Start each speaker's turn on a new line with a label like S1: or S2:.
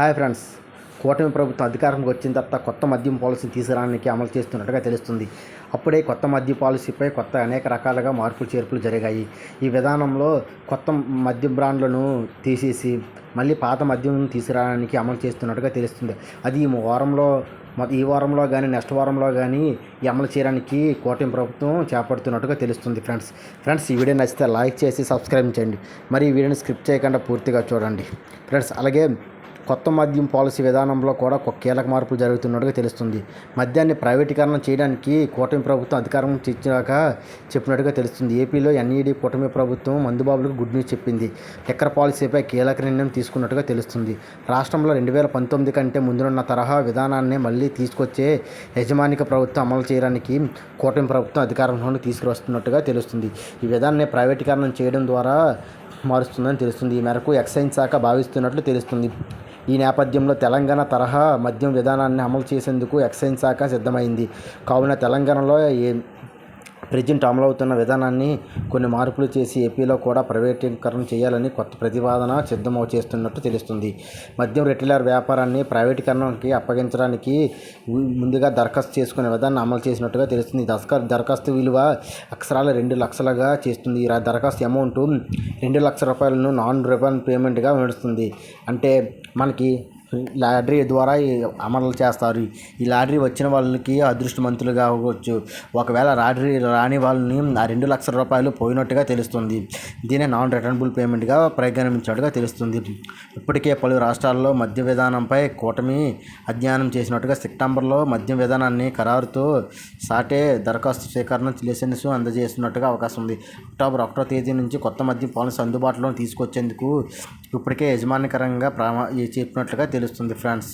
S1: Hi friends. కూటమి ప్రభుత్వం అధికారంలోకి వచ్చిన తర్వాత కొత్త మద్యం పాలసీని తీసుకురావడానికి అమలు చేస్తున్నట్టుగా తెలుస్తుంది. అప్పుడే కొత్త మద్య పాలసీపై కొత్త అనేక రకాలుగా మార్పులు చేర్పులు జరిగాయి. ఈ విధానంలో కొత్త మద్యం బ్రాండ్లను తీసేసి మళ్ళీ పాత మద్యం తీసుకురావడానికి అమలు చేస్తున్నట్టుగా తెలుస్తుంది. అది ఈ వారంలో ఈ వారంలో కానీ నెక్స్ట్ వారంలో కానీ ఈ అమలు చేయడానికి కూటమి ప్రభుత్వం చేపడుతున్నట్టుగా తెలుస్తుంది ఫ్రెండ్స్. ఫ్రెండ్స్ ఈ వీడియో నచ్చితే లైక్ చేసి సబ్స్క్రైబ్ చేయండి. మరి ఈ వీడియోని స్క్రిప్ట్ చేయకుండా పూర్తిగా చూడండి. ఫ్రెండ్స్ అలాగే కొత్త మద్యం పాలసీ విధానంలో కూడా ఒక కీలక మార్పులు జరుగుతున్నట్టుగా తెలుస్తుంది. మద్యాన్ని ప్రైవేటీకరణ చేయడానికి కూటమి ప్రభుత్వం అధికారం తెచ్చినాక చెప్పినట్టుగా తెలుస్తుంది. ఏపీలో ఎన్ఈడి కూటమి ప్రభుత్వం మందుబాబులకు గుడ్ న్యూస్ చెప్పింది. లిక్కర్ పాలసీపై కీలక నిర్ణయం తీసుకున్నట్టుగా తెలుస్తుంది. రాష్ట్రంలో రెండు వేల పంతొమ్మిది కంటే ముందున్న తరహా విధానాన్ని మళ్ళీ తీసుకొచ్చే యజమానిక ప్రభుత్వం అమలు చేయడానికి కూటమి ప్రభుత్వం అధికారంలోకి తీసుకువస్తున్నట్టుగా తెలుస్తుంది. ఈ విధానాన్ని ప్రైవేటీకరణ చేయడం ద్వారా మారుస్తుందని తెలుస్తుంది. ఈ మేరకు ఎక్సైజ్ శాఖ భావిస్తున్నట్లు తెలుస్తుంది. ఈ నేపథ్యంలో తెలంగాణ తరహా మద్యం విధానాన్ని అమలు చేసేందుకు ఎక్సైజ్ శాఖ సిద్ధమైంది. కావున తెలంగాణలో ఏ ప్రజెంట్ అమలవుతున్న విధానాన్ని కొన్ని మార్పులు చేసి ఏపీలో కూడా ప్రైవేటీకరణ చేయాలని కొత్త ప్రతిపాదన సిద్ధం చేస్తున్నట్టు తెలుస్తుంది. మద్యం రిటైలర్ వ్యాపారాన్ని ప్రైవేటీకరణకి అప్పగించడానికి ముందుగా దరఖాస్తు చేసుకునే విధానాన్ని అమలు చేసినట్టుగా తెలుస్తుంది. దరఖా దరఖాస్తు విలువ అక్షరాల రెండు లక్షలుగా చేస్తుంది. దరఖాస్తు అమౌంట్ రెండు లక్షల రూపాయలను నాన్ రిఫండ్ పేమెంట్గా నడుస్తుంది అంటే మనకి లాటరీ ద్వారా ఈ అమలు చేస్తారు. ఈ లాటరీ వచ్చిన వాళ్ళకి అదృష్టవంతులుగా అవ్వచ్చు. ఒకవేళ లాటరీ రాని వాళ్ళని ఆ రెండు లక్షల రూపాయలు పోయినట్టుగా తెలుస్తుంది. దీనే నాన్ రిటర్నబుల్ పేమెంట్గా పరిగణించినట్టుగా తెలుస్తుంది. ఇప్పటికే పలు రాష్ట్రాల్లో మద్య విధానంపై కూటమి అధ్యయనం చేసినట్టుగా సెప్టెంబర్లో మద్యం విధానాన్ని ఖరారుతో సాటే దరఖాస్తు స్వీకరణ లైసెన్స్ అందజేస్తున్నట్టుగా అవకాశం ఉంది. అక్టోబర్ ఒకటో తేదీ నుంచి కొత్త మద్యం పాలసీ అందుబాటులో తీసుకొచ్చేందుకు ఇప్పటికే యజమానికరంగా ప్రామా చెప్పినట్లుగా తెలుస్తుంది ఫ్రెండ్స్